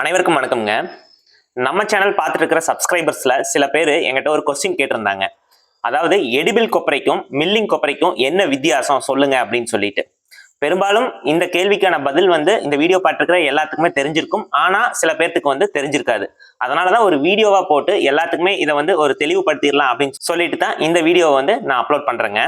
அனைவருக்கும் வணக்கம்ங்க. நம்ம சேனல் பார்த்துட்டு இருக்கிற சப்ஸ்கிரைபர்ஸில் சில பேர் எங்கிட்ட ஒரு கொஸ்டின் கேட்டிருந்தாங்க. அதாவது எடிபிள் கொப்பரைக்கும் மில்லிங் கொப்பரைக்கும் என்ன வித்தியாசம்? சொல்லுங்க அப்படின்னு சொல்லிட்டு. பெரும்பாலும் இந்த கேள்விக்கான பதில் வந்து இந்த வீடியோ பார்த்துருக்கிற எல்லாத்துக்குமே தெரிஞ்சிருக்கும். ஆனால் சில பேர்த்துக்கு வந்து தெரிஞ்சிருக்காது. அதனால தான் ஒரு வீடியோவாக போட்டு எல்லாத்துக்குமே இதை வந்து ஒரு தெளிவுபடுத்திடலாம் அப்படின்னு சொல்லிட்டு தான் இந்த வீடியோவை வந்து நான் அப்லோட் பண்ணுறேங்க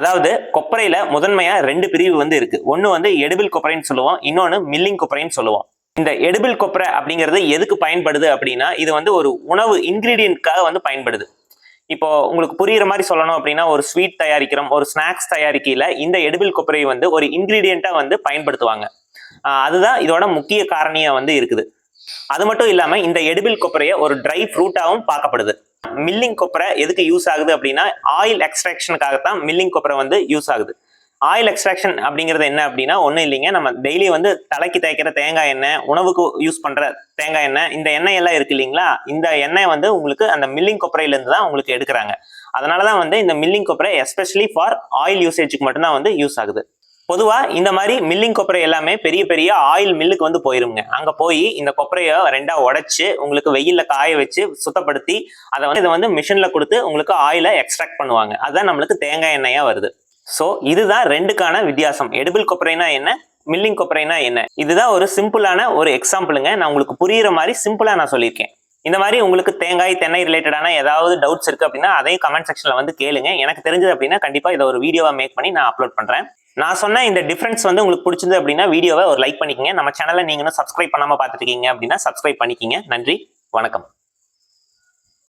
அதாவது கொப்பரையில முதன்மையா ரெண்டு பிரிவு வந்து இருக்கு. ஒன்று வந்து எடிபிள் கொப்பரைன்னு சொல்லுவோம். இன்னொன்னு மில்லிங் கொப்பரைன்னு சொல்லுவோம். இந்த எடுபில் கொப்பரை அப்படிங்கிறது எதுக்கு பயன்படுது அப்படின்னா இது வந்து ஒரு உணவு இன்க்ரீடியன்ட்காக வந்து பயன்படுது. இப்போ உங்களுக்கு புரியுற மாதிரி சொல்லணும் அப்படின்னா ஒரு ஸ்வீட் தயாரிக்கிறோம் ஒரு ஸ்நாக்ஸ் தயாரிக்கையில இந்த எடுபில் கொப்பரையை வந்து ஒரு இன்கிரீடியண்டா வந்து பயன்படுத்துவாங்க. ஆஹ் அதுதான் இதோட முக்கிய காரணியா வந்து இருக்குது. அது மட்டும் இல்லாம இந்த எடுபில் கொப்பரையை ஒரு ட்ரை ஃப்ரூட்டாவும் பார்க்கப்படுது. மில்லிங் கொப்பரை எதுக்கு யூஸ் ஆகுது அப்படின்னா ஆயில் எக்ஸ்ட்ராக்ஷனுக்காகத்தான் மில்லிங் கொப்பரை வந்து யூஸ் ஆகுது. ஆயில் எக்ஸ்ட்ராக்ஷன் அப்படிங்கிறது என்ன அப்படின்னா ஒன்றும் இல்லைங்க. நம்ம டெய்லி வந்து தலைக்கு தேய்க்கிற தேங்காய் எண்ணெய் உணவுக்கு யூஸ் பண்ணுற தேங்காய் எண்ணெய் இந்த எண்ணெய் எல்லாம் இருக்கு இல்லைங்களா? இந்த எண்ணெய் வந்து உங்களுக்கு அந்த மில்லிங் கொப்பரையிலேருந்து தான் உங்களுக்கு எடுக்கிறாங்க. அதனால தான் வந்து இந்த மில்லிங் கொப்பரை எஸ்பெஷலி ஃபார் ஆயில் யூசேஜுக்கு மட்டும்தான் வந்து யூஸ் ஆகுது. பொதுவாக இந்த மாதிரி மில்லிங் கொப்பரை எல்லாமே பெரிய பெரிய ஆயில் மில்லுக்கு வந்து போயிருங்க அங்கே போய் இந்த கொப்பரையை ரெண்டாக உடச்சி உங்களுக்கு வெயிலில் காய வச்சு சுத்தப்படுத்தி அதை வந்து இதை வந்து மிஷினில் கொடுத்து உங்களுக்கு ஆயிலை எக்ஸ்ட்ராக்ட் பண்ணுவாங்க. அதுதான் நம்மளுக்கு தேங்காய் எண்ணெயாக வருது. ஸோ இதுதான் ரெண்டுக்கான வித்தியாசம். எடிபிள் கொப்பரைனா என்ன? மில்லிங் கொப்பரைனா என்ன? இதுதான் ஒரு சிம்பிளான ஒரு எக்ஸாம்பிளுங்க நான் உங்களுக்கு புரியுற மாதிரி சிம்பிளாக நான் சொல்லியிருக்கேன். இந்த மாதிரி உங்களுக்கு தேங்காய் தென்னை ரிலேட்டடான ஏதாவது டவுட்ஸ் இருக்கு அப்படின்னா அதையும் கமெண்ட் செக்ஷனில் வந்து கேளுங்க. எனக்கு தெரிஞ்சது அப்படின்னா கண்டிப்பாக இதை ஒரு வீடியோவாக மேக் பண்ணி நான் அப்லோட் பண்ணுறேன் நான் சொன்ன இந்த டிஃப்ரென்ஸ் வந்து உங்களுக்கு பிடிச்சிருந்து அப்படின்னா வீடியோவை ஒரு லைக் பண்ணிக்கங்க. நம்ம சேனலை நீங்களும் சப்ஸ்கிரைப் பண்ணாமல் பார்த்துருக்கீங்க அப்படின்னா சப்ஸ்கிரைப் பண்ணிக்கிங்க. நன்றி. வணக்கம்.